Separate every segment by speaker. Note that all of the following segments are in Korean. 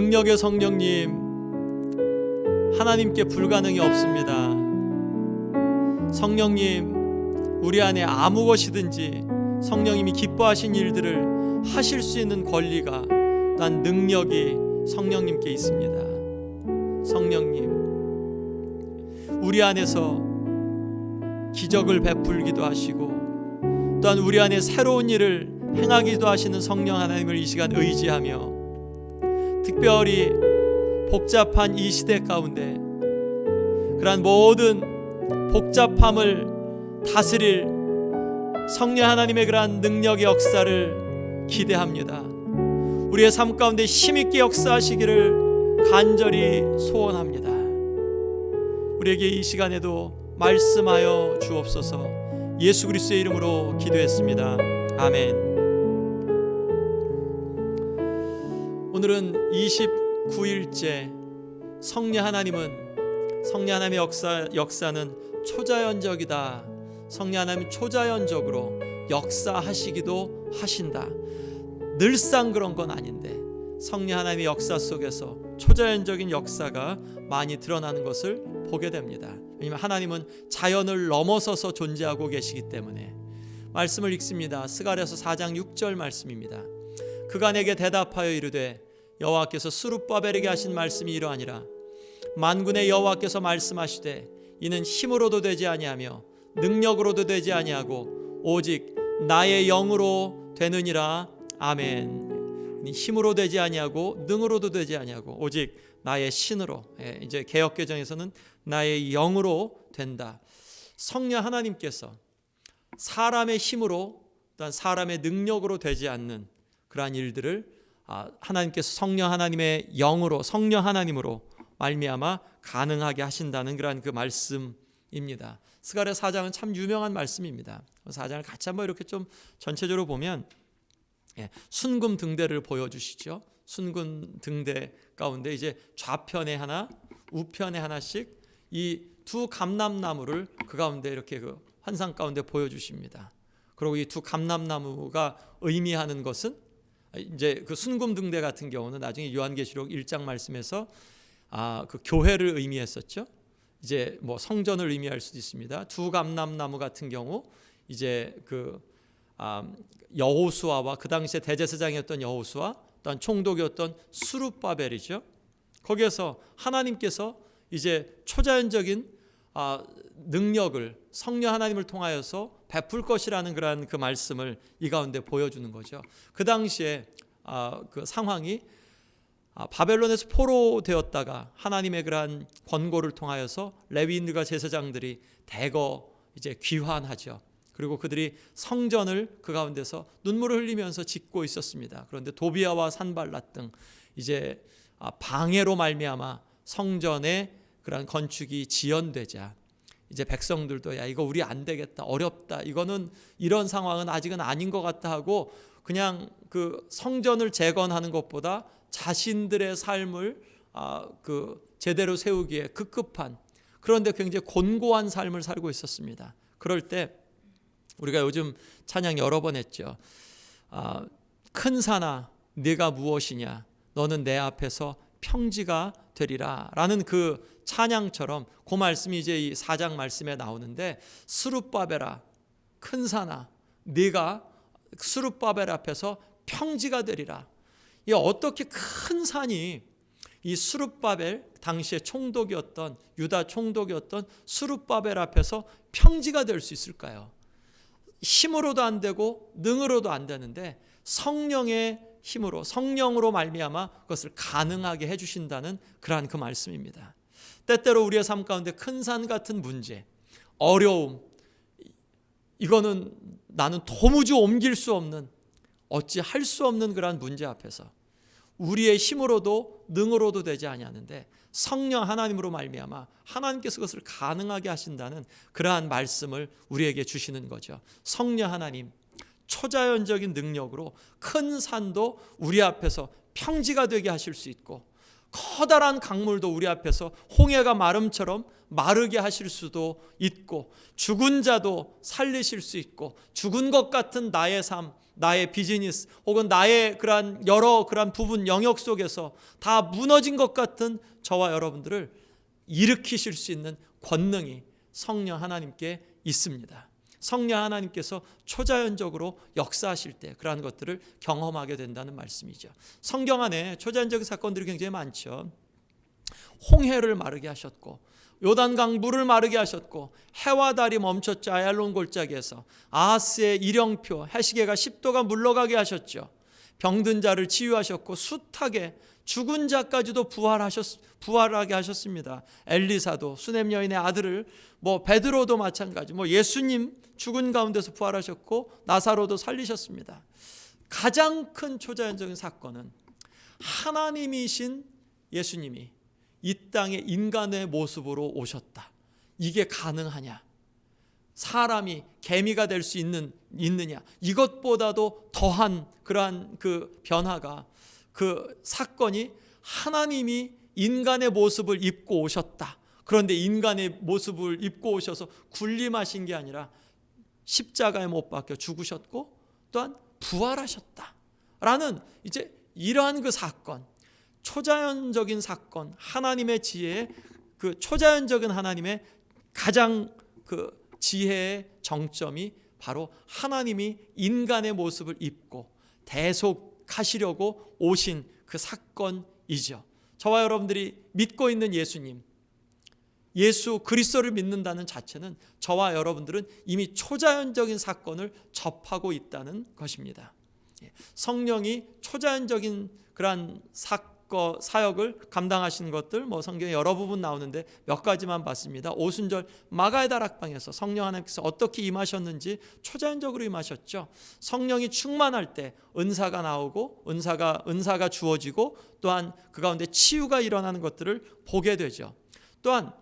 Speaker 1: 능력의 성령님 하나님께 불가능이 없습니다. 성령님 우리 안에 아무 것이든지 성령님이 기뻐하신 일들을 하실 수 있는 권리가 또한 능력이 성령님께 있습니다. 성령님 우리 안에서 기적을 베풀기도 하시고 또한 우리 안에 새로운 일을 행하기도 하시는 성령 하나님을 이 시간 의지하며 특별히 복잡한 이 시대 가운데 그러한 모든 복잡함을 다스릴 성령 하나님의 그러한 능력의 역사를 기대합니다. 우리의 삶 가운데 힘있게 역사하시기를 간절히 소원합니다. 우리에게 이 시간에도 말씀하여 주옵소서 예수 그리스도의 이름으로 기도했습니다. 아멘. 오늘은 29일째 성령 하나님은 성령 하나님의 역사 역사는 초자연적이다. 성령 하나님 초자연적으로 역사하시기도 하신다. 늘상 그런 건 아닌데 성령 하나님의 역사 속에서 초자연적인 역사가 많이 드러나는 것을 보게 됩니다. 왜냐하면 하나님은 자연을 넘어서서 존재하고 계시기 때문에 말씀을 읽습니다. 스가랴서 4장 6절 말씀입니다. 그가 내게 대답하여 이르되 여호와께서 수룹바벨에게 하신 말씀이 이러하니라 만군의 여호와께서 말씀하시되 이는 힘으로도 되지 아니하며 능력으로도 되지 아니하고 오직 나의 영으로 되느니라 아멘. 힘으로 되지 아니하고 능으로도 되지 아니하고 오직 나의 신으로 예, 이제 개혁 개정에서는 나의 영으로 된다. 성령 하나님께서 사람의 힘으로 또한 사람의 능력으로 되지 않는 그러한 일들을 아, 하나님께서 성령 하나님의 영으로 성령 하나님으로 말미암아 가능하게 하신다는 그러한 그 말씀입니다. 스가랴 4장은 참 유명한 말씀입니다. 4장을 같이 한번 이렇게 좀 전체적으로 보면 예, 순금 등대를 보여주시죠. 순금 등대 가운데 이제 좌편에 하나, 우편에 하나씩 이 두 감람나무를 그 가운데 이렇게 그 환상 가운데 보여주십니다. 그리고 이 두 감람나무가 의미하는 것은 이제 그 순금 등대 같은 경우는 나중에 요한계시록 1장 말씀에서 아 그 교회를 의미했었죠. 이제 뭐 성전을 의미할 수도 있습니다. 두 감람나무 같은 경우 이제 그 아, 여호수아와 그 당시에 대제사장이었던 여호수아 또한 총독이었던 수룹바벨이죠. 거기에서 하나님께서 이제 초자연적인 아, 능력을 성령 하나님을 통하여서 베풀 것이라는 그러한 그 말씀을 이 가운데 보여주는 거죠. 그 당시에 아, 그 상황이 아, 바벨론에서 포로되었다가 하나님의 그러한 권고를 통하여서 레위인들과 제사장들이 대거 이제 귀환하죠. 그리고 그들이 성전을 그 가운데서 눈물을 흘리면서 짓고 있었습니다. 그런데 도비아와 산발랏 등 이제 아, 방해로 말미암아 성전의 그런 건축이 지연되자 이제 백성들도 야 이거 우리 안 되겠다 어렵다 이거는 이런 상황은 아직은 아닌 것 같다 하고 그냥 그 성전을 재건하는 것보다 자신들의 삶을 아, 그 제대로 세우기에 급급한 그런데 굉장히 곤고한 삶을 살고 있었습니다. 그럴 때 우리가 요즘 찬양 여러 번 했죠. 아, 큰 산아 네가 무엇이냐 너는 내 앞에서 평지가 되리라 라는 그 찬양처럼 그 말씀이 이제 이 4장 말씀에 나오는데 스룹바벨아 큰 산아 네가 스룹바벨 앞에서 평지가 되리라. 이 어떻게 큰 산이 이 수룹바벨 당시의 총독이었던 유다 총독이었던 수룹바벨 앞에서 평지가 될 수 있을까요? 힘으로도 안 되고 능으로도 안 되는데 성령의 힘으로 성령으로 말미암아 그것을 가능하게 해 주신다는 그러한 그 말씀입니다. 때때로 우리의 삶 가운데 큰 산 같은 문제, 어려움 이거는 나는 도무지 옮길 수 없는 어찌 할 수 없는 그러한 문제 앞에서 우리의 힘으로도 능으로도 되지 아니하는데 성령 하나님으로 말미암아 하나님께서 그것을 가능하게 하신다는 그러한 말씀을 우리에게 주시는 거죠. 성령 하나님 초자연적인 능력으로 큰 산도 우리 앞에서 평지가 되게 하실 수 있고 커다란 강물도 우리 앞에서 홍해가 마름처럼 마르게 하실 수도 있고 죽은 자도 살리실 수 있고 죽은 것 같은 나의 삶, 나의 비즈니스 혹은 나의 그러한 여러 그러한 부분 영역 속에서 다 무너진 것 같은 저와 여러분들을 일으키실 수 있는 권능이 성령 하나님께 있습니다. 성령 하나님께서 초자연적으로 역사하실 때 그러한 것들을 경험하게 된다는 말씀이죠. 성경 안에 초자연적 사건들이 굉장히 많죠. 홍해를 마르게 하셨고 요단강 물을 마르게 하셨고 해와 달이 멈췄죠 아얄론 골짜기에서 아하스의 일영표 해시계가 10도가 물러가게 하셨죠 병든 자를 치유하셨고 숱하게 죽은 자까지도 부활하셨 부활하게 하셨습니다 엘리사도 수넴 여인의 아들을 뭐 베드로도 마찬가지 뭐 예수님 죽은 가운데서 부활하셨고 나사로도 살리셨습니다 가장 큰 초자연적인 사건은 하나님이신 예수님이 이 땅에 인간의 모습으로 오셨다. 이게 가능하냐? 사람이 개미가 될 수 있는 있느냐? 이것보다도 더한 그러한 그 변화가 그 사건이 하나님이 인간의 모습을 입고 오셨다. 그런데 인간의 모습을 입고 오셔서 군림하신 게 아니라 십자가에 못 박혀 죽으셨고 또한 부활하셨다. 라는 이제 이러한 그 사건 초자연적인 사건, 하나님의 지혜의 그 초자연적인 하나님의 가장 그 지혜의 정점이 바로 하나님이 인간의 모습을 입고 대속하시려고 오신 그 사건이죠. 저와 여러분들이 믿고 있는 예수님, 예수 그리스도를 믿는다는 자체는 저와 여러분들은 이미 초자연적인 사건을 접하고 있다는 것입니다. 예, 성령이 초자연적인 그러한 사건 거 사역을 감당하시는 것들 뭐 성경에 여러 부분 나오는데 몇 가지만 봤습니다. 오순절 마가의 다락방에서 성령 하나님께서 어떻게 임하셨는지 초자연적으로 임하셨죠. 성령이 충만할 때 은사가 나오고 은사가 은사가 주어지고 또한 그 가운데 치유가 일어나는 것들을 보게 되죠. 또한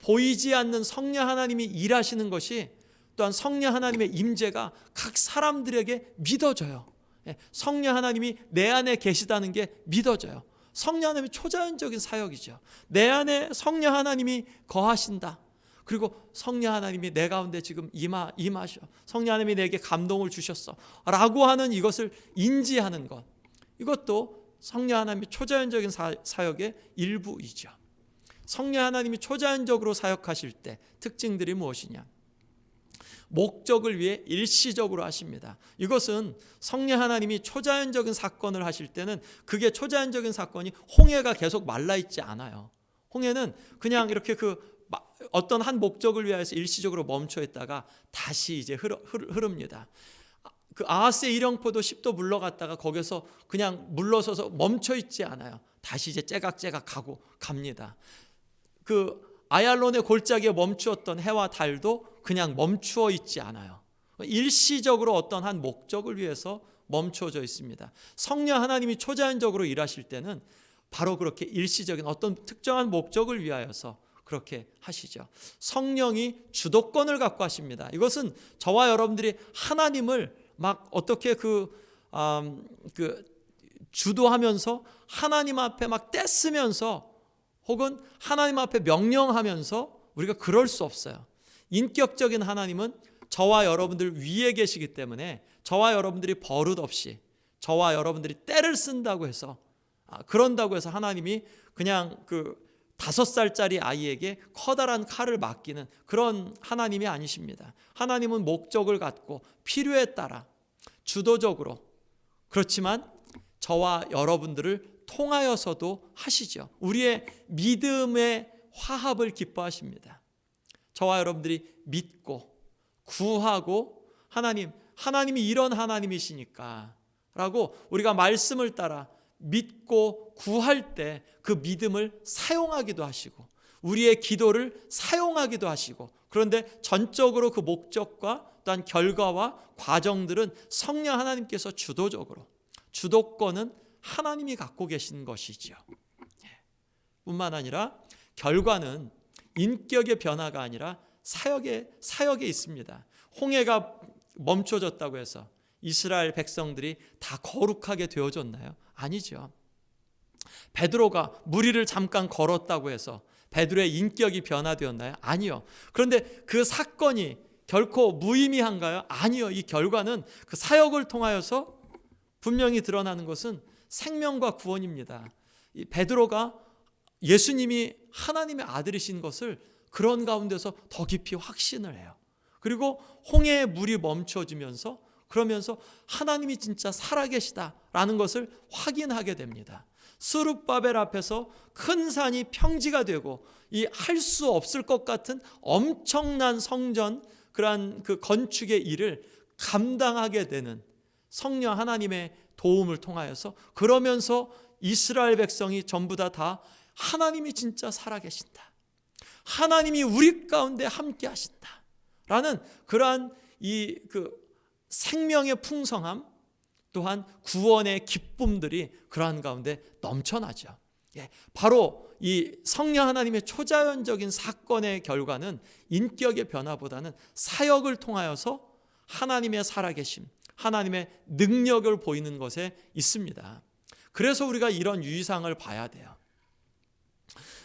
Speaker 1: 보이지 않는 성령 하나님이 일하시는 것이 또한 성령 하나님의 임재가 각 사람들에게 믿어져요. 예, 성령 하나님이 내 안에 계시다는 게 믿어져요. 성령 하나님의 초자연적인 사역이죠. 내 안에 성령 하나님이 거하신다. 그리고 성령 하나님이 내 가운데 지금 임하, 임하셔. 성령 하나님이 내게 감동을 주셨어. 라고 하는 이것을 인지하는 것. 이것도 성령 하나님의 초자연적인 사, 사역의 일부이죠. 성령 하나님이 초자연적으로 사역하실 때 특징들이 무엇이냐? 목적을 위해 일시적으로 하십니다. 이것은 성령 하나님이 초자연적인 사건을 하실 때는 그게 초자연적인 사건이 홍해가 계속 말라 있지 않아요. 홍해는 그냥 이렇게 그 어떤 한 목적을 위하여서 일시적으로 멈춰 있다가 다시 이제 흐릅니다. 그 아하스의 일영포도 10도 물러갔다가 거기서 그냥 물러서서 멈춰 있지 않아요. 다시 이제 째각째각 가고 갑니다. 그 아얄론의 골짜기에 멈추었던 해와 달도 그냥 멈추어 있지 않아요. 일시적으로 어떤 한 목적을 위해서 멈춰져 있습니다. 성령 하나님이 초자연적으로 일하실 때는 바로 그렇게 일시적인 어떤 특정한 목적을 위하여서 그렇게 하시죠. 성령이 주도권을 갖고 하십니다. 이것은 저와 여러분들이 하나님을 막 어떻게 그, 음, 그 주도하면서 하나님 앞에 막 떼쓰면서 혹은 하나님 앞에 명령하면서 우리가 그럴 수 없어요. 인격적인 하나님은 저와 여러분들 위에 계시기 때문에 저와 여러분들이 버릇 없이 저와 여러분들이 때를 쓴다고 해서 아, 그런다고 해서 하나님이 그냥 그 다섯 살짜리 아이에게 커다란 칼을 맡기는 그런 하나님이 아니십니다. 하나님은 목적을 갖고 필요에 따라 주도적으로 그렇지만 저와 여러분들을 통하여서도 하시죠. 우리의 믿음의 화합을 기뻐하십니다. 저와 여러분들이 믿고 구하고 하나님, 하나님이 이런 하나님이시니까 라고 우리가 말씀을 따라 믿고 구할 때 그 믿음을 사용하기도 하시고 우리의 기도를 사용하기도 하시고 그런데 전적으로 그 목적과 또한 결과와 과정들은 성령 하나님께서 주도적으로 주도권은 하나님이 갖고 계신 것이죠. 예. 뿐만 아니라 결과는 인격의 변화가 아니라 사역에 사역에 있습니다. 홍해가 멈춰졌다고 해서 이스라엘 백성들이 다 거룩하게 되어졌나요? 아니죠. 베드로가 무리를 잠깐 걸었다고 해서 베드로의 인격이 변화되었나요? 아니요. 그런데 그 사건이 결코 무의미한가요? 아니요. 이 결과는 그 사역을 통하여서 분명히 드러나는 것은 생명과 구원입니다. 이 베드로가 예수님이 하나님의 아들이신 것을 그런 가운데서 더 깊이 확신을 해요. 그리고 홍해의 물이 멈춰지면서 그러면서 하나님이 진짜 살아계시다라는 것을 확인하게 됩니다. 스룹바벨 앞에서 큰 산이 평지가 되고 이 할 수 없을 것 같은 엄청난 성전 그러한 그 건축의 일을 감당하게 되는 성령 하나님의 도움을 통하여서 그러면서 이스라엘 백성이 전부 다 다 하나님이 진짜 살아계신다. 하나님이 우리 가운데 함께 하신다. 라는 그러한 이 그 생명의 풍성함 또한 구원의 기쁨들이 그러한 가운데 넘쳐나죠. 예, 바로 이 성령 하나님의 초자연적인 사건의 결과는 인격의 변화보다는 사역을 통하여서 하나님의 살아계심, 하나님의 능력을 보이는 것에 있습니다. 그래서 우리가 이런 유의상을 봐야 돼요.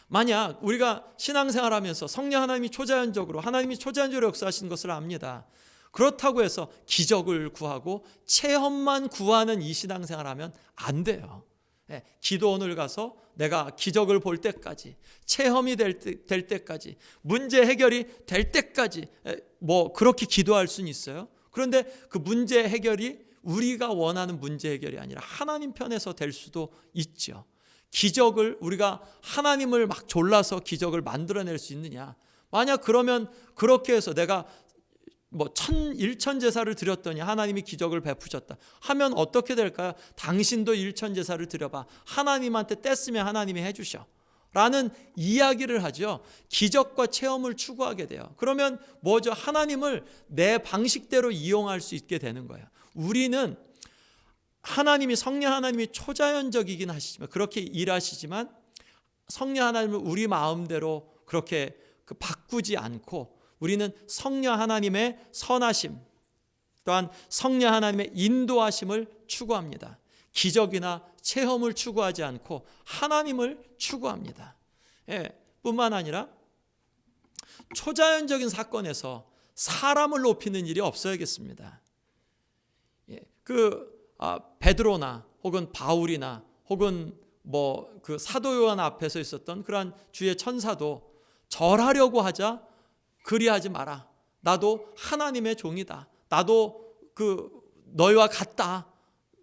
Speaker 1: 만약 우리가 신앙생활 하면서 성령 하나님이 초자연적으로 하나님이 초자연적으로 역사하신 것을 압니다. 그렇다고 해서 기적을 구하고 체험만 구하는 이 신앙생활 하면 안 돼요. 예, 기도원을 가서 내가 기적을 볼 때까지 체험이 될, 때, 될 때까지 문제 해결이 될 때까지 예, 뭐 그렇게 기도할 수는 있어요. 그런데 그 문제 해결이 우리가 원하는 문제 해결이 아니라 하나님 편에서 될 수도 있죠. 기적을 우리가 하나님을 막 졸라서 기적을 만들어낼 수 있느냐? 만약 그러면 그렇게 해서 내가 뭐 천, 일천 제사를 드렸더니 하나님이 기적을 베푸셨다 하면 어떻게 될까요? 당신도 일천 제사를 드려봐. 하나님한테 뗐으면 하나님이 해주셔. 라는 이야기를 하죠. 기적과 체험을 추구하게 돼요. 그러면 뭐죠? 하나님을 내 방식대로 이용할 수 있게 되는 거예요. 우리는 하나님이 성령 하나님이 초자연적이긴 하시지만 그렇게 일하시지만 성령 하나님을 우리 마음대로 그렇게 그 바꾸지 않고 우리는 성령 하나님의 선하심 또한 성령 하나님의 인도하심을 추구합니다. 기적이나 체험을 추구하지 않고 하나님을 추구합니다. 예, 뿐만 아니라 초자연적인 사건에서 사람을 높이는 일이 없어야겠습니다. 예, 그 아, 베드로나 혹은 바울이나 혹은 뭐 그 사도 요한 앞에서 있었던 그러한 주의 천사도 절하려고 하자 그리하지 마라. 나도 하나님의 종이다. 나도 그 너희와 같다.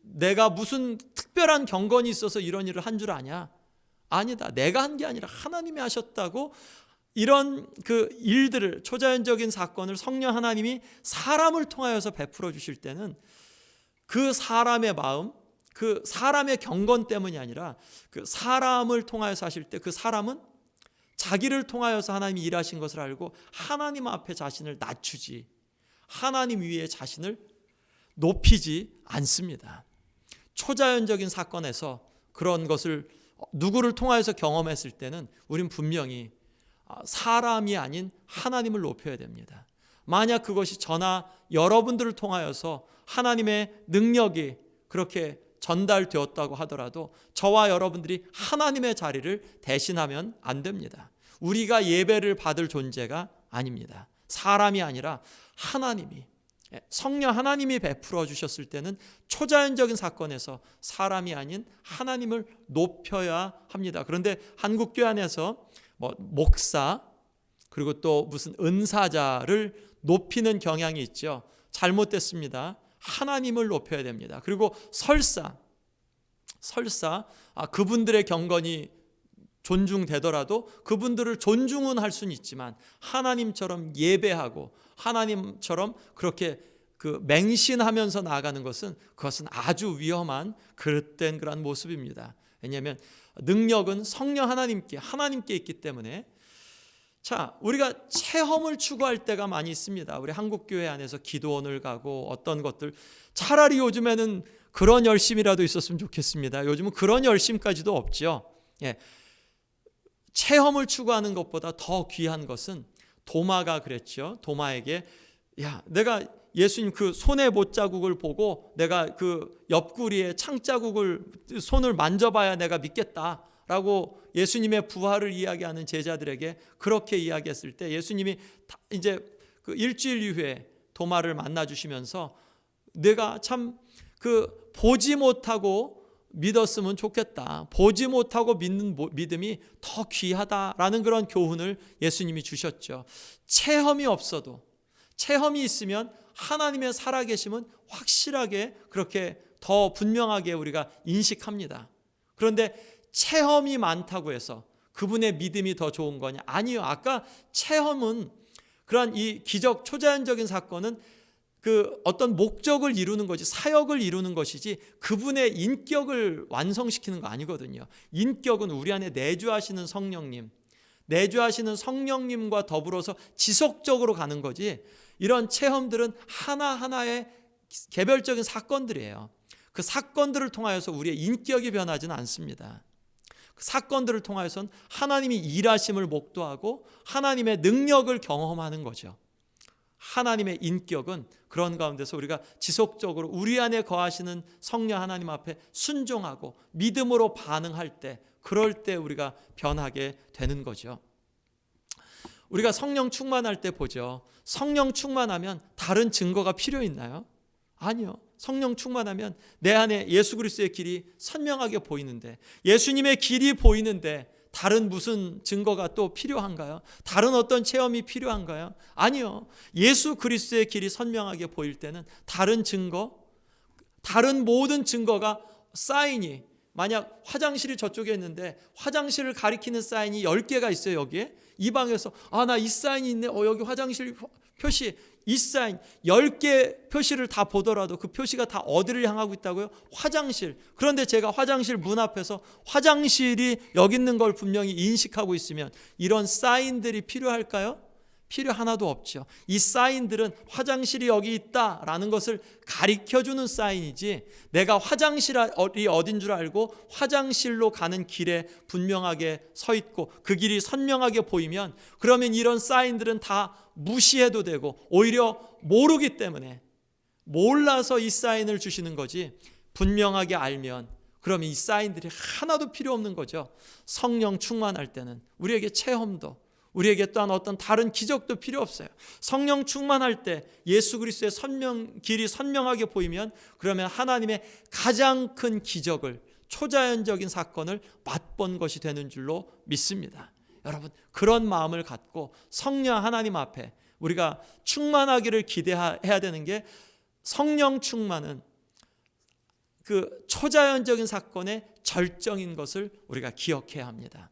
Speaker 1: 내가 무슨 특별한 경건이 있어서 이런 일을 한 줄 아냐? 아니다. 내가 한 게 아니라 하나님이 하셨다고 이런 그 일들을 초자연적인 사건을 성령 하나님이 사람을 통하여서 베풀어 주실 때는 그 사람의 마음, 그 사람의 경건 때문이 아니라 그 사람을 통하여서 하실 때 그 사람은 자기를 통하여서 하나님이 일하신 것을 알고 하나님 앞에 자신을 낮추지 하나님 위에 자신을 높이지 않습니다. 초자연적인 사건에서 그런 것을 누구를 통하여서 경험했을 때는 우린 분명히 사람이 아닌 하나님을 높여야 됩니다. 만약 그것이 저나 여러분들을 통하여서 하나님의 능력이 그렇게 전달되었다고 하더라도 저와 여러분들이 하나님의 자리를 대신하면 안 됩니다. 우리가 예배를 받을 존재가 아닙니다. 사람이 아니라 하나님이 성령 하나님이 베풀어 주셨을 때는 초자연적인 사건에서 사람이 아닌 하나님을 높여야 합니다. 그런데 한국 교회 안에서 뭐 목사 그리고 또 무슨 은사자를 높이는 경향이 있죠. 잘못됐습니다. 하나님을 높여야 됩니다. 그리고 설사 설사 아, 그분들의 경건이 존중되더라도 그분들을 존중은 할 수는 있지만 하나님처럼 예배하고 하나님처럼 그렇게 그 맹신하면서 나아가는 것은 그것은 아주 위험한 그릇된 그런 모습입니다. 왜냐하면 능력은 성령 하나님께 하나님께 있기 때문에 자, 우리가 체험을 추구할 때가 많이 있습니다. 우리 한국 교회 안에서 기도원을 가고 어떤 것들 차라리 요즘에는 그런 열심이라도 있었으면 좋겠습니다. 요즘은 그런 열심까지도 없죠. 예. 체험을 추구하는 것보다 더 귀한 것은 도마가 그랬죠. 도마에게 야, 내가 예수님 그 손의 못자국을 보고 내가 그 옆구리에 창 자국을 손을 만져봐야 내가 믿겠다. 라고 예수님의 부활을 이야기하는 제자들에게 그렇게 이야기했을 때 예수님이 이제 그 일주일 이후에 도마를 만나 주시면서 내가 참 그 보지 못하고 믿었으면 좋겠다. 보지 못하고 믿는 모- 믿음이 더 귀하다라는 그런 교훈을 예수님이 주셨죠. 체험이 없어도 체험이 있으면 하나님의 살아계심은 확실하게 그렇게 더 분명하게 우리가 인식합니다. 그런데 체험이 많다고 해서 그분의 믿음이 더 좋은 거냐? 아니요. 아까 체험은 그러한 이 기적 초자연적인 사건은 그 어떤 목적을 이루는 거지 사역을 이루는 것이지 그분의 인격을 완성시키는 거 아니거든요. 인격은 우리 안에 내주하시는 성령님, 내주하시는 성령님과 더불어서 지속적으로 가는 거지. 이런 체험들은 하나하나의 개별적인 사건들이에요. 그 사건들을 통하여서 우리의 인격이 변하지는 않습니다. 그 사건들을 통하여선 하나님이 일하심을 목도하고 하나님의 능력을 경험하는 거죠. 하나님의 인격은 그런 가운데서 우리가 지속적으로 우리 안에 거하시는 성령 하나님 앞에 순종하고 믿음으로 반응할 때 그럴 때 우리가 변하게 되는 거죠. 우리가 성령 충만할 때 보죠. 성령 충만하면 다른 증거가 필요 있나요? 아니요. 성령 충만하면 내 안에 예수 그리스도의 길이 선명하게 보이는데 예수님의 길이 보이는데 다른 무슨 증거가 또 필요한가요? 다른 어떤 체험이 필요한가요? 아니요. 예수 그리스도의 길이 선명하게 보일 때는 다른 증거, 다른 모든 증거가 사인이 만약 화장실이 저쪽에 있는데 화장실을 가리키는 사인이 10개가 있어요, 여기에. 이 방에서 아, 나 이 사인이 있네. 어, 여기 화장실 표시 이 사인 10개 표시를 다 보더라도 그 표시가 다 어디를 향하고 있다고요? 화장실. 그런데 제가 화장실 문 앞에서 화장실이 여기 있는 걸 분명히 인식하고 있으면 이런 사인들이 필요할까요? 필요 하나도 없죠. 이 사인들은 화장실이 여기 있다라는 것을 가리켜 주는 사인이지 내가 화장실이 어딘 줄 알고 화장실로 가는 길에 분명하게 서 있고 그 길이 선명하게 보이면 그러면 이런 사인들은 다 무시해도 되고 오히려 모르기 때문에 몰라서 이 사인을 주시는 거지 분명하게 알면 그러면 이 사인들이 하나도 필요 없는 거죠. 성령 충만할 때는 우리에게 체험도 우리에게 또한 어떤 다른 기적도 필요 없어요. 성령 충만할 때 예수 그리스도의 선명 길이 선명하게 보이면 그러면 하나님의 가장 큰 기적을 초자연적인 사건을 맛본 것이 되는 줄로 믿습니다. 여러분 그런 마음을 갖고 성령 하나님 앞에 우리가 충만하기를 기대해야 되는 게 성령 충만은 그 초자연적인 사건의 절정인 것을 우리가 기억해야 합니다.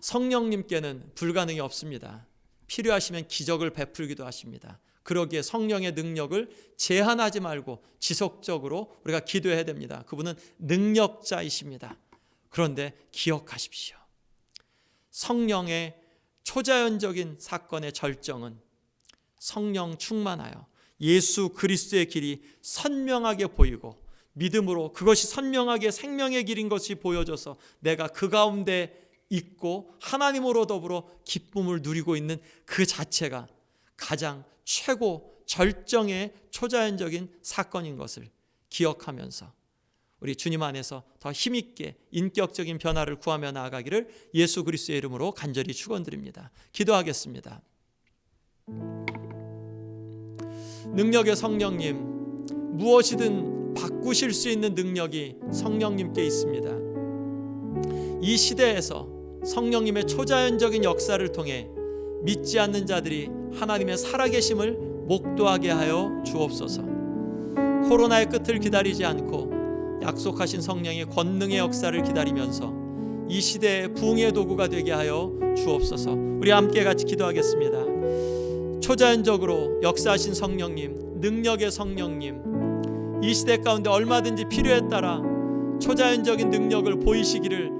Speaker 1: 성령님께는 불가능이 없습니다. 필요하시면 기적을 베풀기도 하십니다. 그러기에 성령의 능력을 제한하지 말고 지속적으로 우리가 기도해야 됩니다. 그분은 능력자이십니다. 그런데 기억하십시오. 성령의 초자연적인 사건의 절정은 성령 충만하여 예수 그리스도의 길이 선명하게 보이고 믿음으로 그것이 선명하게 생명의 길인 것이 보여져서 내가 그 가운데 있고 하나님으로 더불어 기쁨을 누리고 있는 그 자체가 가장 최고 절정의 초자연적인 사건인 것을 기억하면서 우리 주님 안에서 더 힘있게 인격적인 변화를 구하며 나아가기를 예수 그리스도의 이름으로 간절히 축원드립니다. 기도하겠습니다. 능력의 성령님 무엇이든 바꾸실 수 있는 능력이 성령님께 있습니다. 이 시대에서 성령님의 초자연적인 역사를 통해 믿지 않는 자들이 하나님의 살아계심을 목도하게 하여 주옵소서. 코로나의 끝을 기다리지 않고 약속하신 성령의 권능의 역사를 기다리면서 이 시대의 부흥의 도구가 되게 하여 주옵소서. 우리 함께 같이 기도하겠습니다. 초자연적으로 역사하신 성령님, 능력의 성령님, 이 시대 가운데 얼마든지 필요에 따라 초자연적인 능력을 보이시기를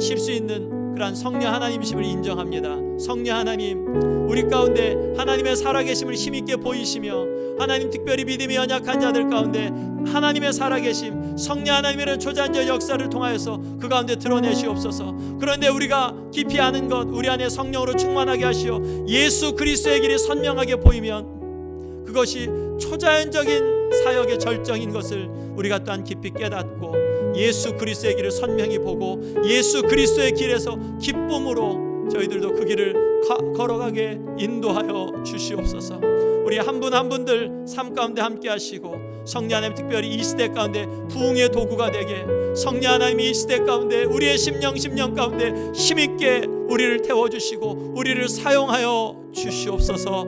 Speaker 1: 실수 있는 그러한 성령 하나님이심을 인정합니다. 성령 하나님, 우리 가운데 하나님의 살아계심을 힘있게 보이시며 하나님 특별히 믿음이 연약한 자들 가운데 하나님의 살아계심, 성령 하나님의 초자연적 역사를 통하여서 그 가운데 드러내시옵소서. 그런데 우리가 깊이 아는 것, 우리 안에 성령으로 충만하게 하시어 예수 그리스도의 길이 선명하게 보이면 그것이 초자연적인 사역의 절정인 것을 우리가 또한 깊이 깨닫고 예수 그리스도의 길을 선명히 보고 예수 그리스도의 길에서 기쁨으로 저희들도 그 길을 가- 걸어가게 인도하여 주시옵소서. 우리 한 분 한 분들 삶 가운데 함께 하시고 성령 하나님 특별히 이 시대 가운데 부흥의 도구가 되게 성령 하나님이 이 시대 가운데 우리의 심령 심령 가운데 힘 있게 우리를 태워 주시고 우리를 사용하여 주시옵소서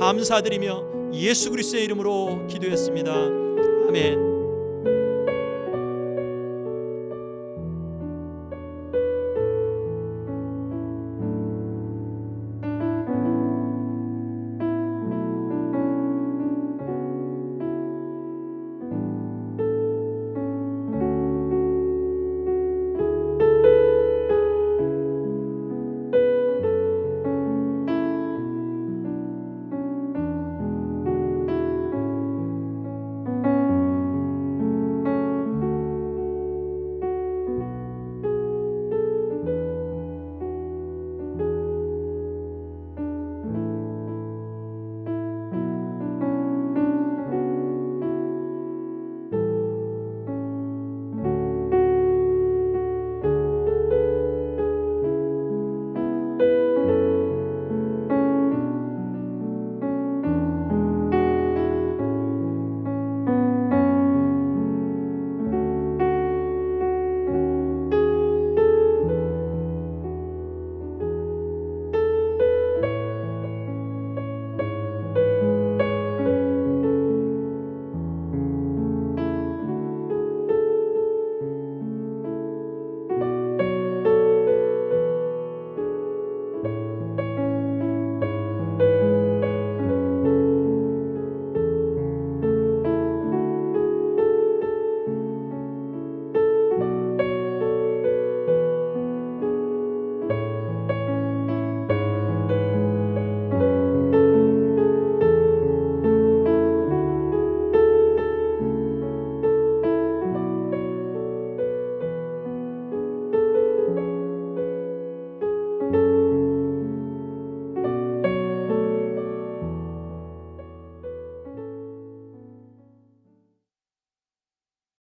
Speaker 1: 감사드리며 예수 그리스도의 이름으로 기도했습니다. 아멘.